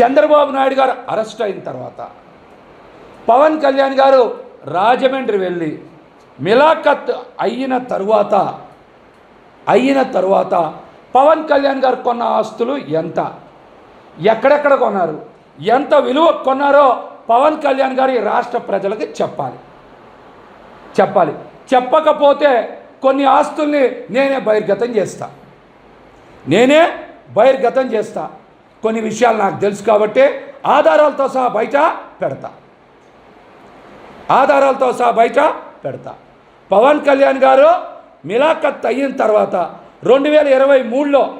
చంద్రబాబు నాయుడు గారు అరెస్ట్ అయిన తర్వాత పవన్ కళ్యాణ్ గారు రాజమండ్రి వెళ్ళి మిలాఖత్ అయిన తరువాత అయిన తరువాత పవన్ కళ్యాణ్ గారు కొన్న ఆస్తులు ఎంత? ఎక్కడెక్కడ కొన్నారు? ఎంత విలువ కొన్నారో పవన్ కళ్యాణ్ గారు ఈ రాష్ట్ర ప్రజలకు చెప్పాలి. చెప్పాలి. చెప్పకపోతే కొన్ని ఆస్తుల్ని నేనే బహిర్గతం చేస్తా. నేనే బహిర్గతం చేస్తా. కొన్ని విషయాలు నాకు తెలుసు కాబట్టి ఆధారాలతో సహా బయట పెడతా. ఆధారాలతో సహా బయట పెడతా. పవన్ కళ్యాణ్ గారు మిలాఖత్ అయిన తర్వాత రెండు వేల ఇరవై మూడులో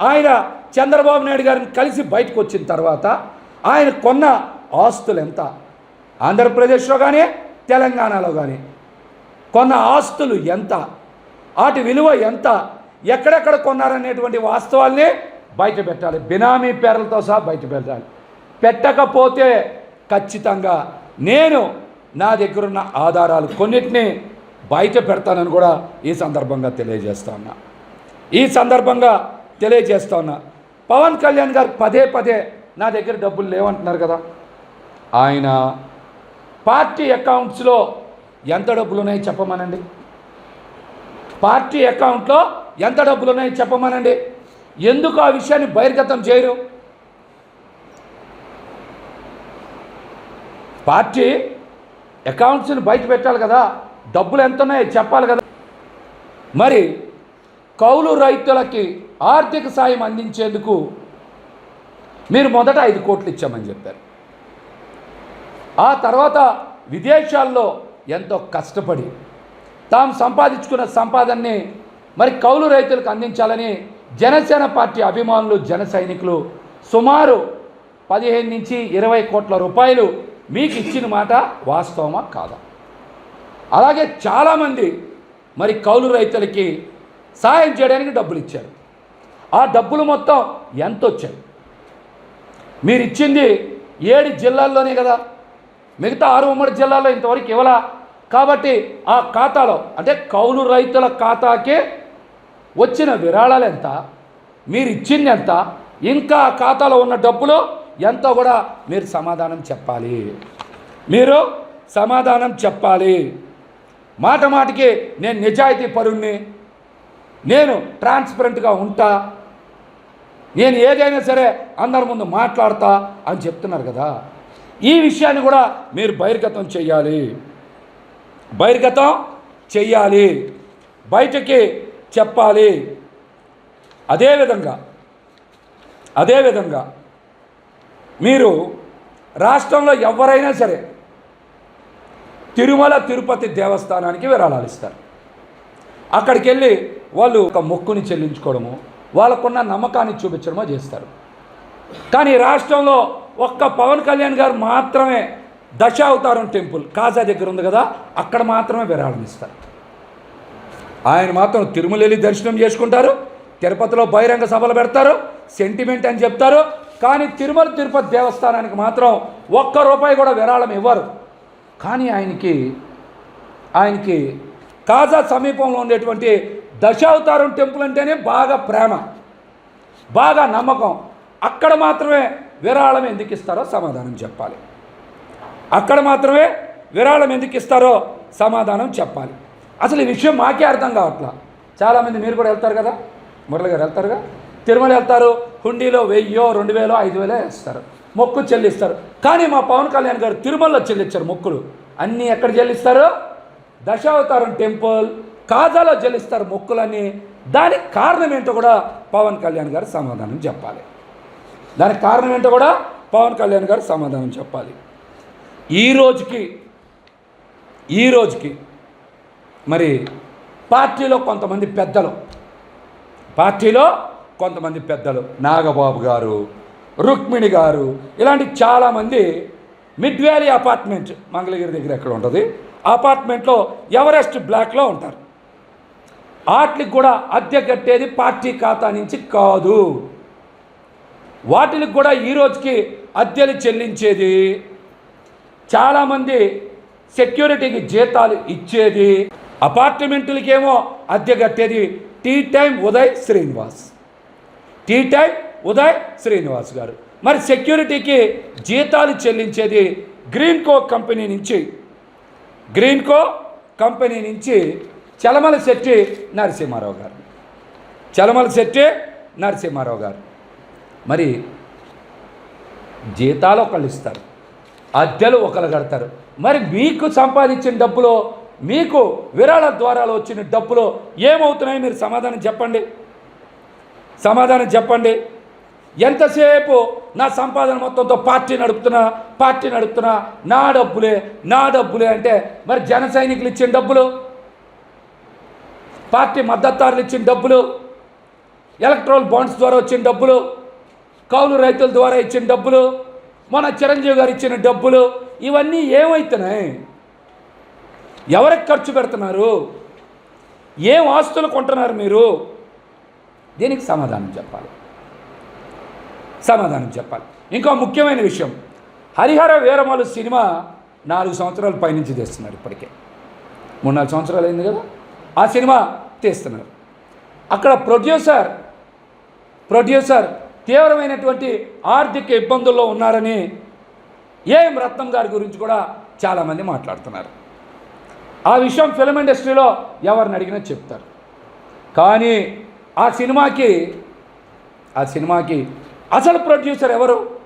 ఆయన చంద్రబాబు నాయుడు గారిని కలిసి బయటకు వచ్చిన తర్వాత ఆయన కొన్న ఆస్తులు ఎంత? ఆంధ్రప్రదేశ్లో కానీ తెలంగాణలో కానీ కొన్న ఆస్తులు ఎంత? వాటి విలువ ఎంత? ఎక్కడెక్కడ కొన్నారనేటువంటి వాస్తవాల్ని బయట పెట్టాలి. బినామీ పేర్లతో సహా బయట పెట్టాలి. పెట్టకపోతే ఖచ్చితంగా నేను నా దగ్గరున్న ఆధారాలు కొన్నిటిని బయట పెడతానని కూడా ఈ సందర్భంగా తెలియజేస్తా ఉన్నా. ఈ సందర్భంగా తెలియజేస్తా ఉన్నా. పవన్ కళ్యాణ్ గారు పదే పదే నా దగ్గర డబ్బులు లేవంటున్నారు కదా. ఆయన పార్టీ అకౌంట్స్లో ఎంత డబ్బులు ఉన్నాయో చెప్పమనండి. పార్టీ అకౌంట్లో ఎంత డబ్బులు ఉన్నాయో చెప్పమనండి. ఎందుకు ఆ విషయాన్ని బహిర్గతం చేయరు? పార్టీ అకౌంట్స్ని బయట పెట్టాలి కదా డబ్బులు ఎంత ఉన్నాయో చెప్పాలి కదా. మరి కౌలు రైతులకి ఆర్థిక సాయం అందించేందుకు మీరు మొదట ఐదు కోట్లు ఇచ్చామని చెప్పారు. ఆ తర్వాత విదేశాల్లో ఎంతో కష్టపడి తాము సంపాదించుకున్న సంపాదనని మరి కౌలు రైతులకు అందించాలని జనసేన పార్టీ అభిమానులు జన సైనికులు సుమారు పదిహేను నుంచి ఇరవై కోట్ల రూపాయలు మీకు ఇచ్చిన మాట వాస్తవమా కాదా? అలాగే చాలామంది మరి కౌలు రైతులకి సాయం చేయడానికి డబ్బులు ఇచ్చారు. ఆ డబ్బులు మొత్తం ఎంత వచ్చాయి? మీరు ఇచ్చింది ఏడు జిల్లాల్లోనే కదా. మిగతా ఆరు ఉమ్మడి జిల్లాల్లో ఇంతవరకు ఇవ్వలా. కాబట్టి ఆ ఖాతాలో అంటే కౌలు రైతుల ఖాతాకే వచ్చిన విరాళాలు ఎంత మీరు ఇచ్చింది ఎంత ఇంకా ఖాతాలో ఉన్న డబ్బులు ఎంతో కూడా మీరు సమాధానం చెప్పాలి. మీరు సమాధానం చెప్పాలి. మాట మాటికి నేను నిజాయితీ పరుణ్ణి. నేను ట్రాన్స్పరెంట్గా ఉంటా. నేను ఏదైనా సరే అందరి ముందు మాట్లాడతా అని చెప్తున్నారు కదా. ఈ విషయాన్ని కూడా మీరు బహిర్గతం చేయాలి బహిర్గతం చెయ్యాలి. బయటకి చెప్పాలి. అదేవిధంగా అదేవిధంగా మీరు రాష్ట్రంలో ఎవరైనా సరే తిరుమల తిరుపతి దేవస్థానానికి విరాళాలు ఇస్తారు. అక్కడికి వెళ్ళి వాళ్ళు ఒక మొక్కుని చెల్లించుకోవడము వాళ్ళకున్న నమ్మకాన్ని చూపించడమో చేస్తారు. కానీ రాష్ట్రంలో ఒక్క పవన్ కళ్యాణ్ గారు మాత్రమే దశావతారం టెంపుల్ కాజా దగ్గర ఉంది కదా అక్కడ మాత్రమే విరాళం ఇస్తారు. ఆయన మాత్రం తిరుమల వెళ్ళి దర్శనం చేసుకుంటారు తిరుపతిలో బహిరంగ సభలు పెడతారు సెంటిమెంట్ అని చెప్తారు కానీ తిరుమల తిరుపతి దేవస్థానానికి మాత్రం ఒక్క రూపాయి కూడా విరాళం ఇవ్వరు. కానీ ఆయనకి ఆయనకి కాజా సమీపంలో ఉండేటువంటి దశావతారం టెంపుల్ అంటేనే బాగా ప్రేమ బాగా నమ్మకం. అక్కడ మాత్రమే విరాళం ఎందుకు ఇస్తారో సమాధానం చెప్పాలి. అక్కడ మాత్రమే విరాళం ఎందుకు ఇస్తారో సమాధానం చెప్పాలి. అసలు ఈ విషయం మాకే అర్థం కావట్లా. చాలామంది మీరు కూడా వెళ్తారు కదా? మురళి గారు వెళ్తారుగా? తిరుమల వెళ్తారు హుండీలో వెయ్యో రెండు వేలో ఐదు వేలో వేస్తారు. మొక్కు చెల్లిస్తారు. కానీ మా పవన్ కళ్యాణ్ గారు తిరుమలలో చెల్లించారు మొక్కులు. అన్నీ ఎక్కడ చెల్లిస్తారు? దశావతారం టెంపుల్ కాజాలో చెల్లిస్తారు మొక్కులన్నీ. దానికి కారణం ఏంటో కూడా పవన్ కళ్యాణ్ గారు సమాధానం చెప్పాలి. దానికి కారణం ఏంటో కూడా పవన్ కళ్యాణ్ గారు సమాధానం చెప్పాలి. ఈ రోజుకి ఈ రోజుకి మరి పార్టీలో కొంతమంది పెద్దలు. పార్టీలో కొంతమంది పెద్దలు. నాగబాబు గారు రుక్మిణి గారు ఇలాంటి చాలామంది మిడ్ వ్యాలీ అపార్ట్మెంట్ మంగళగిరి దగ్గర ఎక్కడ ఉంటుంది? అపార్ట్మెంట్లో ఎవరెస్ట్ బ్లాక్లో ఉంటారు. వాటికి కూడా అద్దె కట్టేది పార్టీ ఖాతా నుంచి కాదు. వాటికి కూడా ఈ రోజుకి అద్దెలు చెల్లించేది. చాలామంది సెక్యూరిటీకి జీతాలు ఇచ్చేది. అపార్ట్మెంట్లకేమో అద్దె కట్టేది tea time Uday Srinivas. Tea time Uday Srinivas garu. మరి సెక్యూరిటీకి జీతాలు చెల్లించేది గ్రీన్కో కంపెనీ నుంచి. గ్రీన్కో కంపెనీ నుంచి చలమల శెట్టి నరసింహారావు గారు. చలమల శెట్టి నరసింహారావు గారు. మరి జీతాలు ఒకళ్ళు ఇస్తారు అద్దెలు ఒకళ్ళు కడతారు. మరి మీకు సంపాదించిన డబ్బులో మీకు విరాళ ద్వారాలు వచ్చిన డబ్బులో ఏమవుతున్నాయి మీరు సమాధానం చెప్పండి. సమాధానం చెప్పండి. ఎంతసేపు నా సంపాదన మొత్తంతో పార్టీ నడుపుతున్నా పార్టీ నడుపుతున్నా నా డబ్బులే నా డబ్బులే అంటే మరి జన సైనికులు ఇచ్చిన డబ్బులు? పార్టీ మద్దతుదారులు ఇచ్చిన డబ్బులు? ఎలక్ట్రల్ బాండ్స్ ద్వారా వచ్చిన డబ్బులు? కౌలు రైతుల ద్వారా ఇచ్చిన డబ్బులు? మన చిరంజీవి గారు ఇచ్చిన డబ్బులు? ఇవన్నీ ఏమవుతున్నాయి? ఎవరికి ఖర్చు పెడుతున్నారు? ఏం ఆస్తులు కొంటున్నారు మీరు? దీనికి సమాధానం చెప్పాలి. సమాధానం చెప్పాలి. ఇంకో ముఖ్యమైన విషయం. హరిహర వీరమలు సినిమా నాలుగు సంవత్సరాల పైనుంచి తీస్తున్నారు ఇప్పటికే. మూడు నాలుగు సంవత్సరాలు అయింది కదా? ఆ సినిమా తీస్తున్నారు. అక్కడ ప్రొడ్యూసర్ ప్రొడ్యూసర్ తీవ్రమైనటువంటి ఆర్థిక ఇబ్బందుల్లో ఉన్నారని ఏం రత్నం గారి గురించి కూడా చాలామంది మాట్లాడుతున్నారు. ఆ విషయం ఫిల్మ్ ఇండస్ట్రీలో ఎవరిని అడిగినా చెప్తారు. కానీ ఆ సినిమాకి ఆ సినిమాకి అసలు ప్రొడ్యూసర్ ఎవరు?